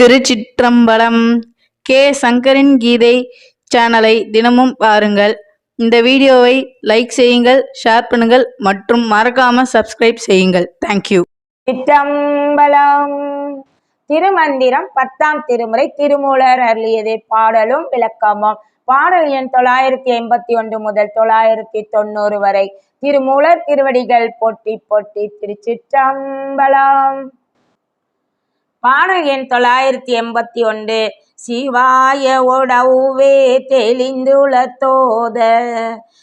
திருச்சிற்றம்பலம் K. சங்கரின் கீதை சேனலை தினமும் பாருங்கள். இந்த வீடியோவை லைக் செய்யுங்கள் ஷேர் பண்ணுங்கள் மற்றும் மறக்காம சப்ஸ்கிரைப் செய்யுங்கள். தேங்க்யூ சிற்றம்பலம் திருமந்திரம் பத்தாம் திருமுறை திருமூலர் அருளியது. பாடலும் விளக்கமும். பாடல் எண் தொள்ளாயிரத்தி எண்பத்தி ஒன்று முதல் தொள்ளாயிரத்தி தொண்ணூறு வரை. திருமூலர் திருவடிகள் போட்டி போட்டி திருச்சிற்றம்பலம். பாடல் எண் தொள்ளாயிரத்தி எண்பத்தி ஒன்று. சிவாய ஒடவுவே தெளிந்துள தோத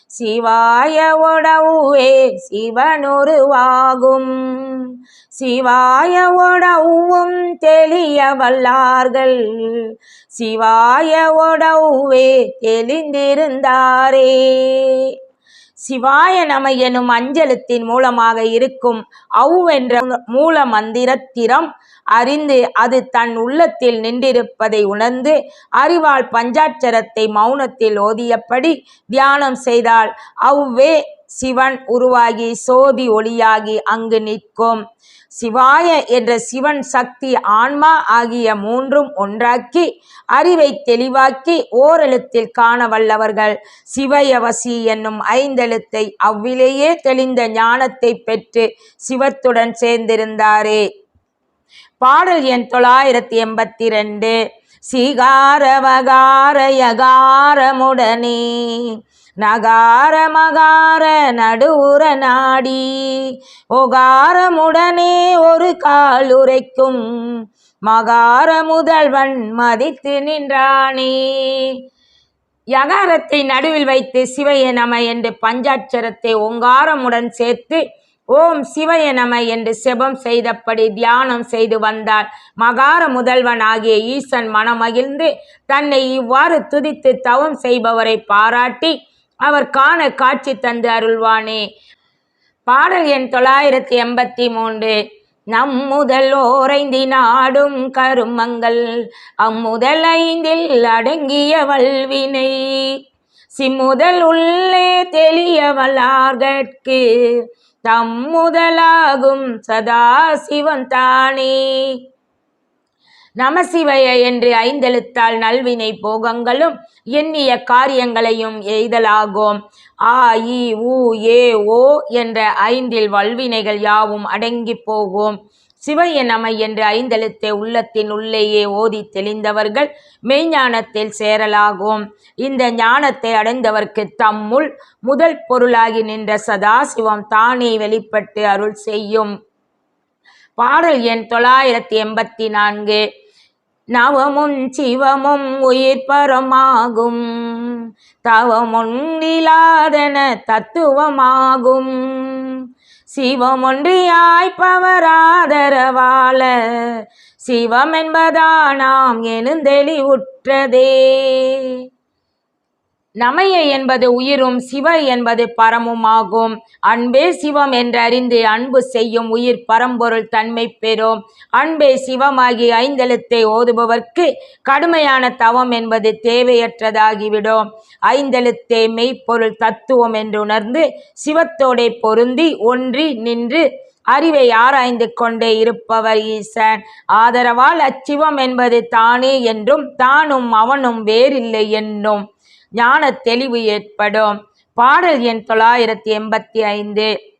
சிவாய ஒடவுவே சிவனுருவாகும். சிவாய ஒடவும் தெளிய வல்லார்கள். சிவாய ஒடவுவே தெளிந்திருந்தாரே. சிவாய நம எனும் அஞ்சலத்தின் மூலமாக இருக்கும் அவ் என்ற மூல மந்திரத்திரம் அறிந்து அது தன் உள்ளத்தில் நின்றிருப்பதை உணர்ந்து அறிவால் பஞ்சாட்சரத்தை மௌனத்தில் ஓதியபடி தியானம் செய்தால் அவ்வே சிவன் உருவாகி சோதி ஒளியாகி அங்கு நிற்கும். சிவாய என்ற சிவன் சக்தி ஆன்மா ஆகிய மூன்றும் ஒன்றாக்கி அறிவை தெளிவாக்கி ஓரெழுத்தில் காண வல்லவர்கள். சிவயவசி என்னும் ஐந்தெழுத்தை அவ்விலேயே தெளிந்த ஞானத்தை பெற்று சிவத்துடன் சேர்ந்திருந்தாரே. பாடல் எண் தொள்ளாயிரத்தி எண்பத்தி ரெண்டு. சீகார யகாரமுடனே நகார மகார நடுவுற நாடி ஒகாரமுடனே ஒரு கால் உரைக்கும். மகார முதல்வன் மதித்து நின்றானே. யகாரத்தை நடுவில் வைத்து சிவைய நம என்று பஞ்சாட்சரத்தை ஓங்காரமுடன் சேர்த்து ஓம் சிவய நம என்று செபம் செய்தபடி தியானம் செய்து வந்தார். மகார முதல்வன் ஆகிய ஈசன் மனமகிழ்ந்து தன்னை இவ்வாறு துதித்து தவம் செய்பவரை பாராட்டி அவர் காண காட்சி தந்து அருள்வானே. பாடல் எண் தொள்ளாயிரத்தி எண்பத்தி மூன்று. நம் முதல் ஓரைந்தி நாடும் கருமங்கள். அம்முதல் ஐந்தில் அடங்கிய வல்வினை. சிம்முதல் உள்ளே தெளியவளாகற்கு தம் முதலாகும் சதா சிவன் தானே. நமசிவய என்று ஐந்தெழுத்தால் நல்வினை போகங்களும் எண்ணிய காரியங்களையும் எய்தலாகும். ஆ இ உ ஏ ஓ என்ற ஐந்தில் வல்வினைகள் யாவும் அடங்கி போகும். சிவைய நமை என்று ஐந்தெழுத்தை உள்ளத்தின் உள்ளேயே ஓதி தெளிந்தவர்கள் மெய்ஞானத்தில் சேரலாகும். இந்த ஞானத்தை அடைந்தவர்க்கு தம்முள் முதல் பொருளாகி நின்ற சதாசிவம் தானே வெளிப்பட்டு அருள் செய்யும். பாடல் எண் தொள்ளாயிரத்தி எண்பத்தி நான்கு. நவமும் சிவமும் உயிர் பரமாகும். தவமொன்றிலாதன தத்துவமாகும். சிவமொன்றியாய்ப்பவராதரவாள சிவம் என்பதானாம் எனுந்தெளிவுற்றதே. நமைய என்பது உயிரும் சிவ என்பது பரமும் ஆகும் அன்பே சிவம் என்று அறிந்து அன்பு செய்யும் உயிர் பரம்பொருள் தன்மை பெறும். அன்பே சிவமாகி ஐந்தெழுத்தை ஓதுபவர்க்கு கடுமையான தவம் என்பது தேவையற்றதாகிவிடும். ஐந்தெழுத்தே மெய்ப்பொருள் தத்துவம் என்று உணர்ந்து சிவத்தோடே பொருந்தி ஒன்றி நின்று அறிவை ஆராய்ந்து கொண்டே இருப்பவர் ஈசன். ஆதரவால் அச்சிவம் என்பது தானே என்றும் தானும் அவனும் வேறில்லை என்னும். ஞான தெளிவு ஏற்படும். பாடல் எண் தொள்ளாயிரத்தி எண்பத்தி ஐந்து.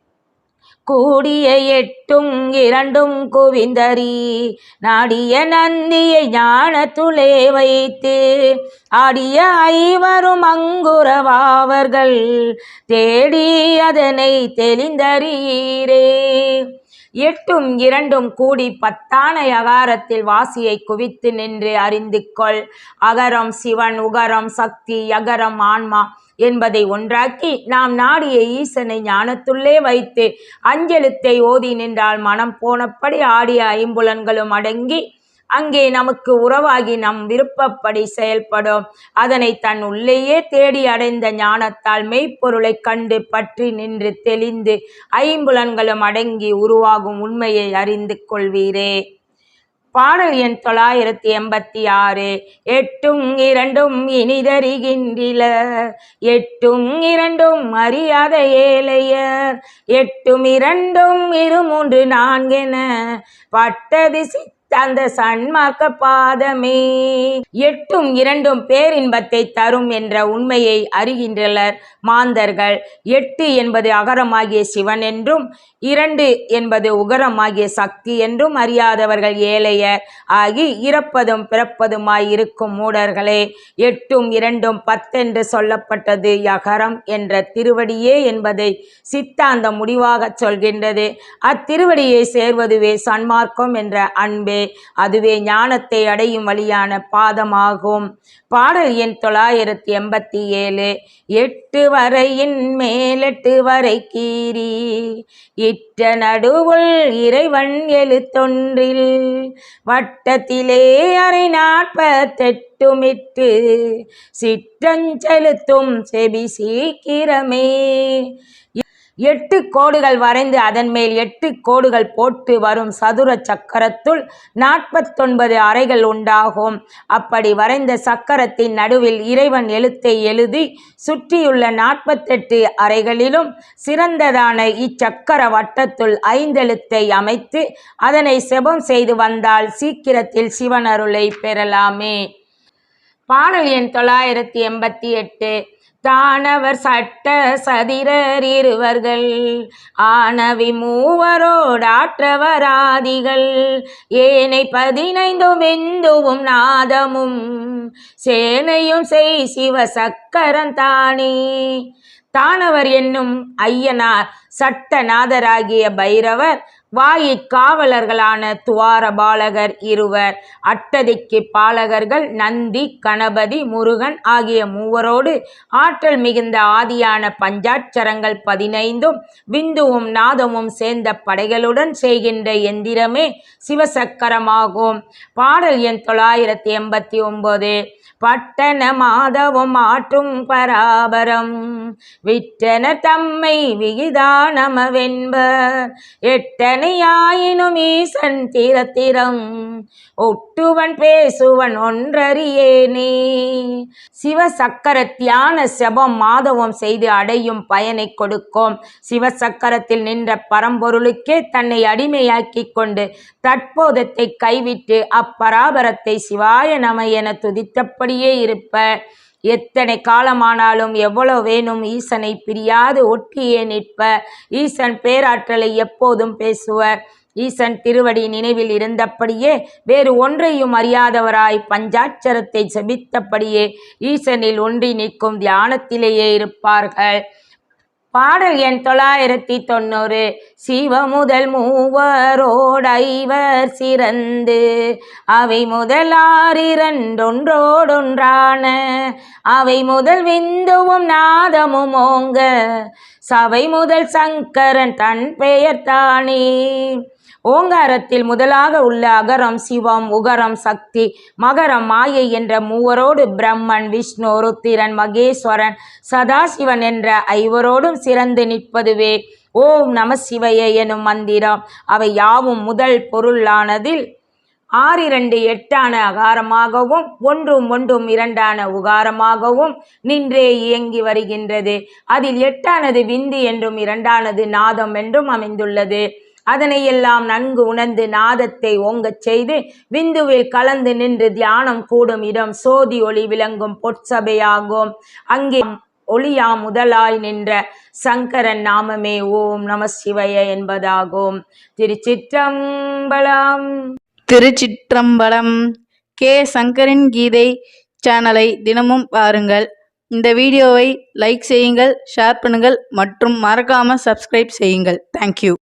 கூடிய எட்டும் இரண்டும் குவிந்தரி நாடிய நந்தியை ஞானத்துளே வைத்து ஆடிய ஐவரும் அங்குரவாவர்கள் தேடி அதனை தெளிந்தறீரே. எட்டும் இரண்டும் கூடி பத்தான அகாரத்தில் வாசியை குவித்து நின்று அறிந்து கொள். அகரம் சிவன் உகரம் சக்தி யகரம் ஆன்மா என்பதை ஒன்றாக்கி நாம் நாடிய ஈசனை ஞானத்துள்ளே வைத்து அஞ்செழுத்தை ஓதி நின்றால் மனம் போனபடி ஆடிய ஐம்புலன்களும் அடங்கி அங்கே நமக்கு உறவாகி நம் விருப்பப்படி செயல்படும். அதனை தன் உள்ளேயே தேடி அடைந்த ஞானத்தால் மெய்ப்பொருளை கண்டு பற்றி நின்று தெளிந்து ஐம்புலன்களும் அடங்கி உருவாகும் உண்மையை அறிந்து கொள்வீரே. பாடல் எண் தொள்ளாயிரத்தி எண்பத்தி ஆறு. எட்டும் இரண்டும் இனிதறிகின்றில எட்டும் இரண்டும் அறியாத ஏழையர். எட்டும் இரண்டும் இரு மூன்று நான்கென. பட்டது சித்த அந்த சன்மார்க்க பாதமே. எட்டும் இரண்டும் பேரின்பத்தை தரும் என்ற உண்மையை அறிகின்றனர் மாந்தர்கள். எட்டு என்பது அகரமாகிய சிவன் என்றும் இரண்டு என்பது உகரமாகிய சக்தி என்றும் அறியாதவர்கள் ஏழையர் ஆகி இறப்பதும் பிறப்பதுமாய் இருக்கும் மூடர்களே. எட்டும் இரண்டும் பத்தென்று சொல்லப்பட்டது யகரம் என்ற திருவடியே என்பதை சித்தாந்தம் முடிவாகச் சொல்கின்றது. அத்திருவடியை சேர்வதுவே சன்மார்க்கம் என்ற அன்பே. அதுவே ஞானத்தை அடையும் வழியான பாதமாகும். பாடல் எண் தொள்ளாயிரத்தி எண்பத்தி ஏழு எட்டு வரையின் மேலெட்டு வரை கீறி இட்ட நடுவுள் இறைவன் எழுத்தொன்றில் வட்டத்திலே அரை நாற்பத்தெட்டுமிட்டு சிற்றஞ்செலுத்தும் செபி சீக்கிரமே. எட்டு கோடுகள் வரைந்து அதன் மேல் எட்டு கோடுகள் போட்டு வரும் சதுர சக்கரத்துள் நாற்பத்தொன்பது அறைகள் உண்டாகும். அப்படி வரைந்த சக்கரத்தின் நடுவில் இறைவன் எழுத்தை எழுதி சுற்றியுள்ள நாற்பத்தெட்டு அறைகளிலும் சிறந்ததான இச்சக்கர வட்டத்துள் ஐந்தெழுத்தை அமைத்து அதனை செபம் செய்து வந்தால் சீக்கிரத்தில் சிவனருளை பெறலாமே. பாடல் எண் தொள்ளாயிரத்தி எண்பத்தி எட்டு. தானவர் சட்ட சதிரர் இருவர்கள். ஆனவி மூவரோடாற்றவராதிகள். ஏனை பதினைந்தும் இந்துவும் நாதமும். சேனையும் செய் சிவ சக்கரன் தானே. தானவர் என்னும் ஐயனார் சட்டநாதராகிய பைரவர் வாயிற் காவலர்களான துவார பாலகர் இருவர் அட்டதிக்கு பாலகர்கள் நந்தி கணபதி முருகன் ஆகிய மூவரோடு ஆற்றல் மிகுந்த ஆதியான பஞ்சாட்சரங்கள் பதினைந்தும் விந்துவும் நாதமும் சேர்ந்த படைகளுடன் செய்கின்ற எந்திரமே சிவசக்கரமாகும். பாடல் எண் தொள்ளாயிரத்தி எண்பத்தி ஒன்பது. பட்டண மாதவம் ஆற்றும் பராபரம். விட்டனர் தம்மை விகிதானமவென்பர் எட்டனையாயினும் ஈசன் திரத்திரம். ஒட்டுவன் பேசுவன் ஒன்றறியேனே. சிவசக்கர தியான செபம் மாதவம் செய்து அடையும் பயனை கொடுக்கும். சிவசக்கரத்தில் நின்ற பரம்பொருளுக்கே தன்னை அடிமையாக்கிக் கொண்டு தற்போதத்தை கைவிட்டு அப்பராபரத்தை சிவாய நம என அப்படியே இருப்ப. எத்தனை காலமானாலும் எவ்வளவு வேணும் ஈசனை பிரியாது ஒட்டியே நிற்ப. ஈசன் பேராற்றலை எப்போதும் பேசுவர் ஈசன் திருவடி நினைவில் இருந்தபடியே வேறு ஒன்றையும் அறியாதவராய் பஞ்சாட்சரத்தை செபித்தபடியே ஈசனில் ஒன்றி நிற்கும் தியானத்திலேயே இருப்பார்கள். பாடல் எண் தொள்ளாயிரத்தி தொண்ணூறு. சிவ முதல் மூவரோடைவர் சிறந்து அவை முதலாரிரண்டொன்றோடொன்றான அவை முதல் விந்துவும் நாதமும் ஓங்க சபை முதல் சங்கரன் தன் பெயர் தானே. ஓங்காரத்தில் முதலாக உள்ள அகரம் சிவம் உகரம் சக்தி மகரம் மாயை என்ற மூவரோடு பிரம்மன் விஷ்ணு ருத்திரன் மகேஸ்வரன் சதாசிவன் என்ற ஐவரோடும் சிறந்து நிற்பதுவே. ஓம் நம சிவய எனும் மந்திரம். அவை யாவும் முதல் பொருளானதில் ஆறு இரண்டு எட்டான அகாரமாகவும் ஒன்றும் ஒன்றும் இரண்டான உகாரமாகவும் நின்றே இயங்கி வருகின்றது. அதில் எட்டானது விந்து என்றும் இரண்டானது நாதம் என்றும் அமைந்துள்ளது. அதனை எல்லாம் நன்கு உணர்ந்து நாதத்தை ஓங்கச் செய்து விந்துவில் கலந்து நின்று தியானம் கூடும் இடம் சோதி ஒளி விளங்கும் பொற்சபையாகும். அங்கே ஒளியா முதலாய் நின்ற சங்கரன் நாமமே ஓம் நம சிவய என்பதாகும். திருச்சிற்றம்பலம். திருச்சிற்றம்பலம். கே. சங்கரின் கீதை சேனலை தினமும் பாருங்கள். இந்த வீடியோவை லைக் செய்யுங்கள் ஷேர் பண்ணுங்கள் மற்றும் மறக்காமல் சப்ஸ்கிரைப் செய்யுங்கள். தேங்க்யூ